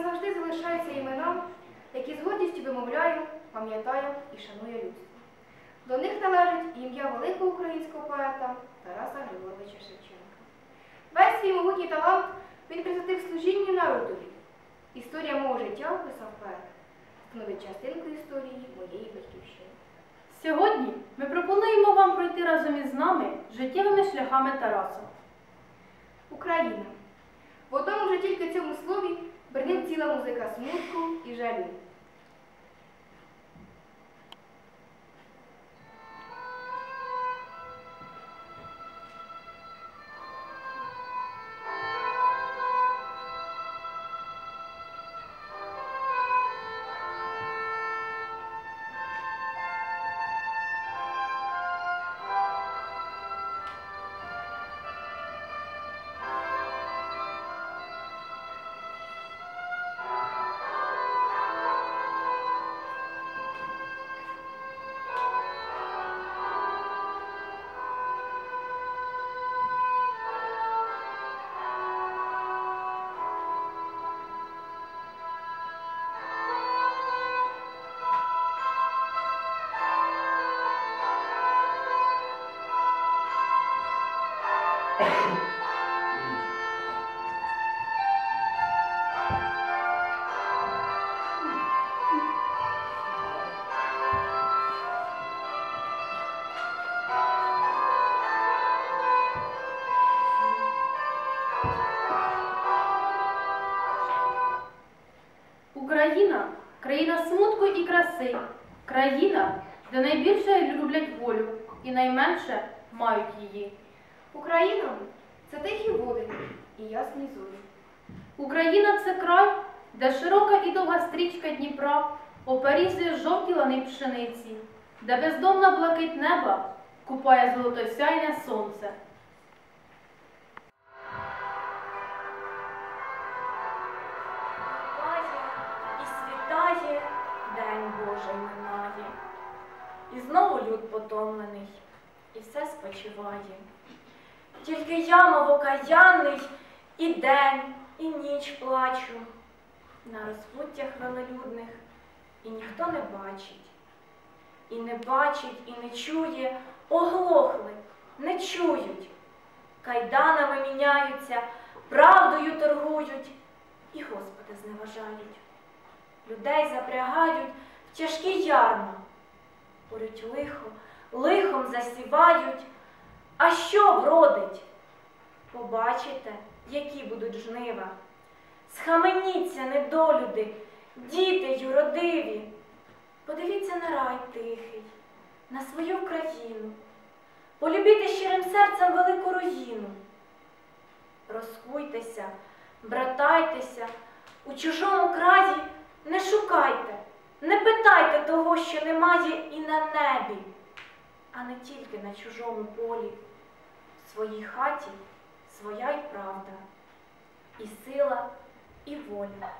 назавжди залишаються імена, які з гордістю вимовляє, пам'ятає і шанує людство. До них належить ім'я великого українського поета Тараса Григоровича Шевченка. Весь свій могутній талант він присвятив служінню народові. Історія мого життя, писав поет, становить частинку історії моєї батьківщини. Сьогодні ми пропонуємо вам пройти разом із нами життєвими шляхами Тараса. Україна. В одному вже тільки цьому слові бринить ціла музика смутку і жалю. Україна країна смутку і краси, країна, де найбільше люблять волю і найменше мають її. Україна це тихі води і ясні зорі. Україна це край, де широка і довга стрічка Дніпра оперізує жовті лани пшениці, де бездомна блакить неба купає золотосяйне сонце. День Божий минає. І знову люд потомлений, і все спочиває. Тільки я, мов окаянний, і день, і ніч плачу. На розпуттях велелюдних і ніхто не бачить. І не бачить, і не чує, оглохли, не чують. Кайданами міняються, правдою торгують і Господа зневажають. Людей запрягають в тяжкі ярма, порють лихо, лихом засівають. А що вродить? Побачите, які будуть жнива. Схаменіться, недолюди, діти юродиві. Подивіться на рай тихий, на свою країну. Полюбіте щирим серцем велику руїну. Розкуйтеся, братайтеся, у чужому краї не шукайте, не питайте того, що немає і на небі, а не тільки на чужому полі. Своїй хаті своя й правда, і сила, і воля.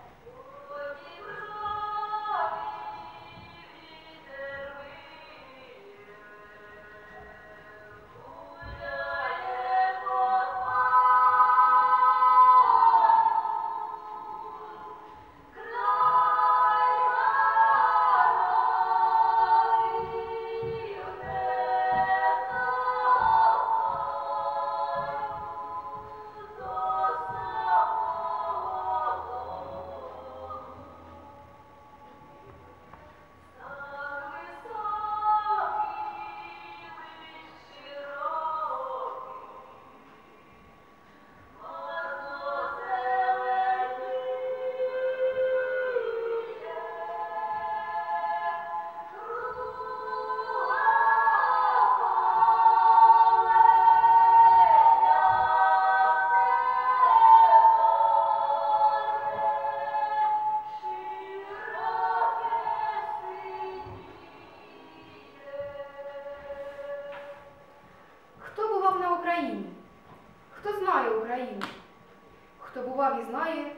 Знає,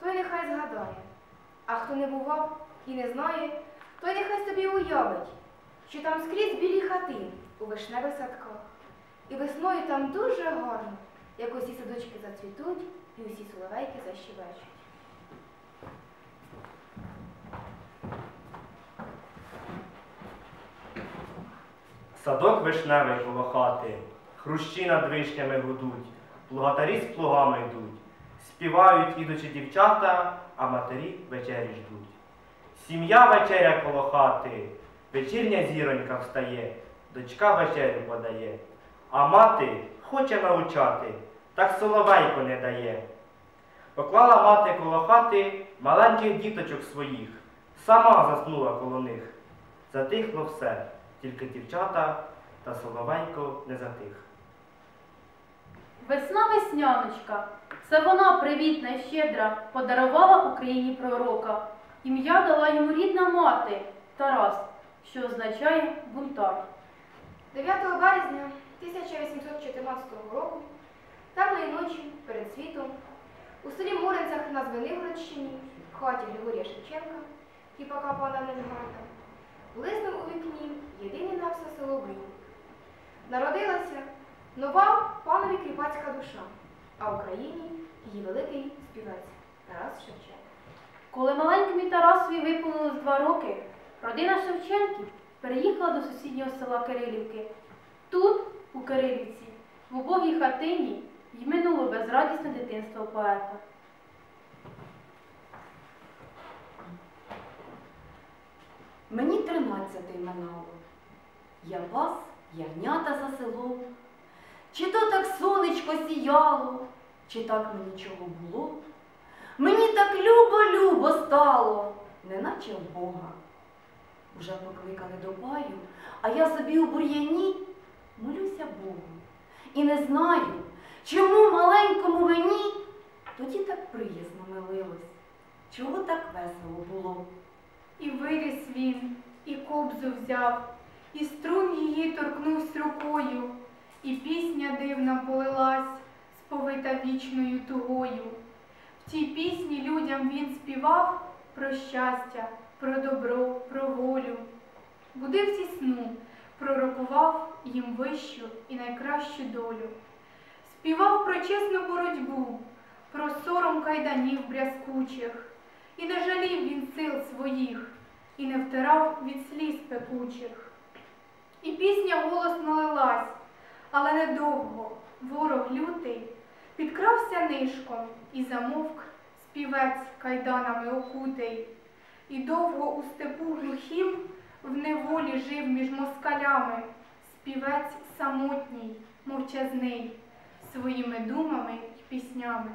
той нехай згадає. А хто не бував і не знає, той нехай собі уявить, що там скрізь білі хати у вишневих садках. І весною там дуже гарно, як усі садочки зацвітуть і усі соловейки защебечуть. Садок вишневий коло хати, хрущі над вишнями гудуть, плугатарі з плугами йдуть, співають ідучи дівчата, а матері вечері ждуть. Сім'я вечеря коло хати, вечірня зіронька встає, дочка вечерю подає, а мати хоче научати, так соловейко не дає. Поклала мати коло хати маленьких діточок своїх, сама заснула коло них. Затихло все, тільки дівчата та соловейко не затих. Весна весняночка, це вона привітна і щедра подарувала Україні пророка. Ім'я дала йому рідна мати Тарас, що означає бунтар. 9 березня 1814 року, темної ночі перед світом, у селі Моринцях на Звенигородщині, в хаті Григорія Шевченка, хіпака пана Ненграда, блиснув у вікні єдиний на все село Брюк. Народилася нова панові кріпацька душа, а в Україні її великий співець Тарас Шевченко. Коли маленькому Тарасові виповнилось два роки, родина Шевченків переїхала до сусіднього села Кирилівки. Тут, у Кирилівці, в убогій хатині, й минуло безрадісне дитинство поета. Мені тринадцятий минало. Я пас ягнята за селом. Чи то так сонечко сіяло, чи так мені чого було. Мені так любо-любо стало, неначе в Бога. Уже покликали до баю, а я собі у бур'яні молюся Богу. І не знаю, чому маленькому мені тоді так приязно милилось, чого так весело було. І виріс він, і кобзу взяв, і струн її торкнувся рукою, і пісня дивна полилась, сповита вічною тугою. В тій пісні людям він співав про щастя, про добро, про волю. Будив зі сну, пророкував їм вищу і найкращу долю. Співав про чесну боротьбу, про сором кайданів брязкучих. І не жалів він сил своїх, і не втирав від сліз пекучих. І пісня голосно лилась, але недовго ворог лютий підкрався нишком і замовк співець кайданами окутий. І довго у степу глухім в неволі жив між москалями, співець самотній, мовчазний, своїми думами й піснями.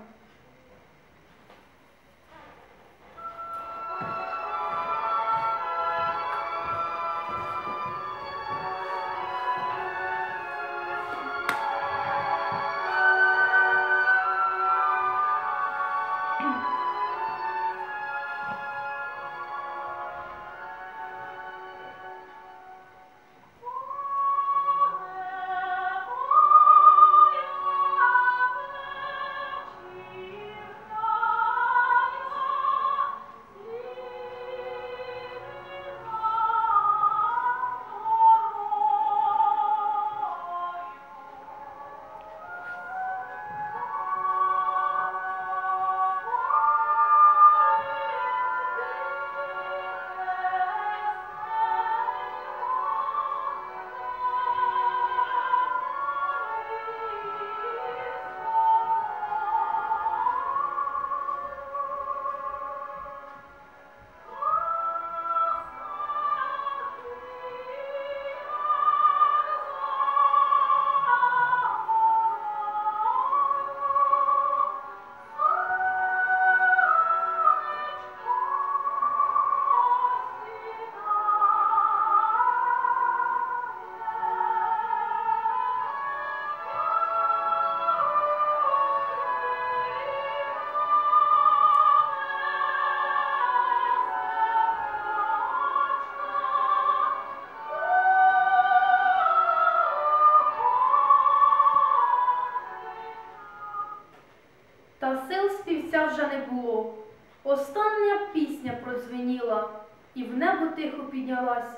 Остання пісня продзвеніла, і в небо тихо піднялась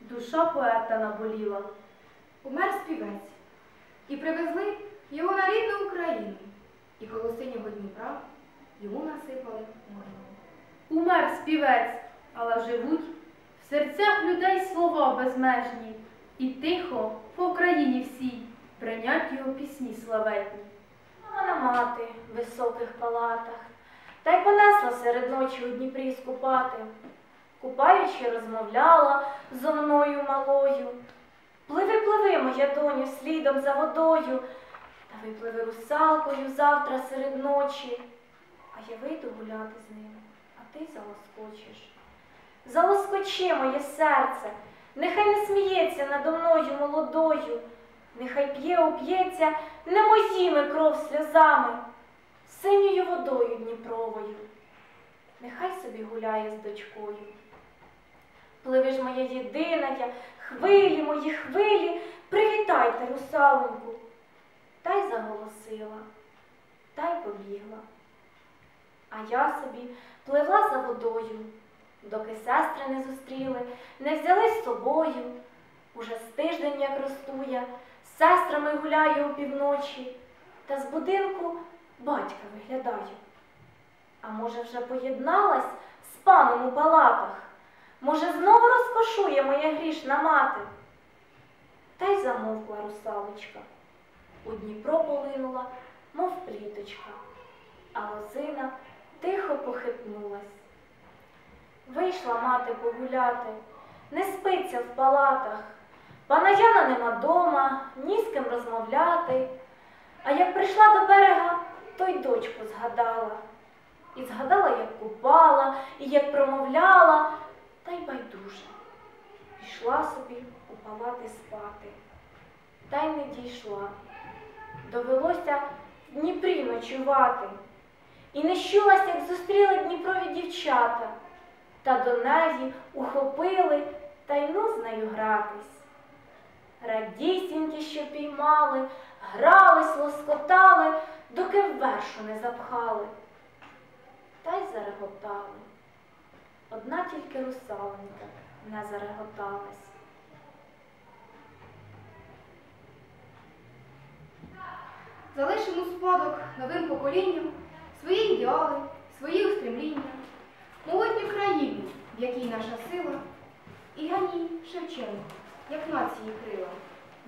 душа поета наболіла. Умер співець, і привезли його на рідну Україну, і коло синього Дніпра йому насипали могилу. Умер співець, але живуть в серцях людей слова безмежні, і тихо по Україні всій бренять його пісні славетні. Мама на мати в високих палатах, та й понесла серед ночі у Дніпрі скупати. Купаючи, розмовляла зо мною малою. Пливи, пливи, моя доню, слідом за водою, та випливи русалкою завтра серед ночі. А я вийду гуляти з ним, а ти залоскочиш. Залоскочи моє серце, нехай не сміється надо мною молодою, нехай п'є, уп'ється не моїми кров сльозами, синьою водою Дніпровою. Нехай собі гуляє з дочкою. Пливи ж моя єдина, я, хвилі, мої хвилі, привітайте русалоньку. Та й заголосила, та й побігла. А я собі пливла за водою, доки сестри не зустріли, не взяли з собою. Уже з тиждень, як росту я, з сестрами гуляю опівночі, та з будинку батька виглядаю. А може, вже поєдналась з паном у палатах? Може, знову розкошує моя грішна мати? Та й замовкла русалочка. У Дніпро полинула, мов пліточка, а лозина тихо похитнулась. Вийшла мати погуляти, не спиться в палатах. Пана Яна нема дома, ні з ким розмовляти. А як прийшла до берега, то й дочку згадала. І згадала, як купала, і як промовляла, та й байдуже. Пішла собі у палати спати, та й не дійшла. Довелося в Дніпрі ночувати. І не щулась, як зустріли Дніпрові дівчата, та до неї ухопили та й ну з нею гратись. Радісінькі, що піймали, грались, лоскотали, доки в вершу не запхали. Та й зареготали. Одна тільки русаленька не зареготалась. Залишимо у спадок новим поколінням свої ідеали, свої устремління, молодню країну, в якій наша сила, і ганій Шевченко, як нації крила.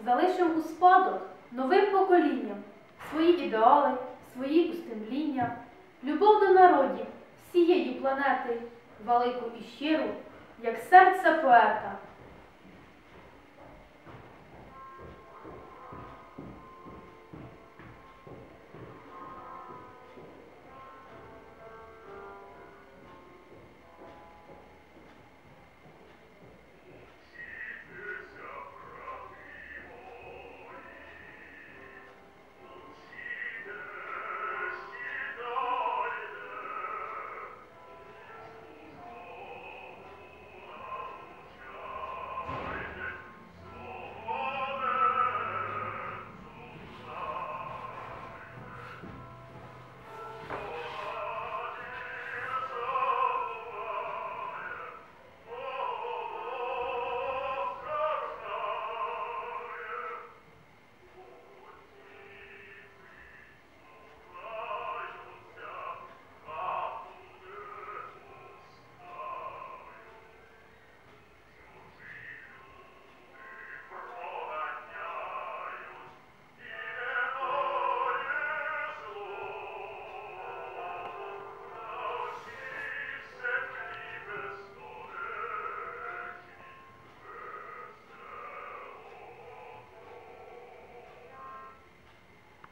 Залишимо у спадок новим поколінням свої ідеали, свої устремління, любов до народів всієї планети, велику і щиру, як серце поета,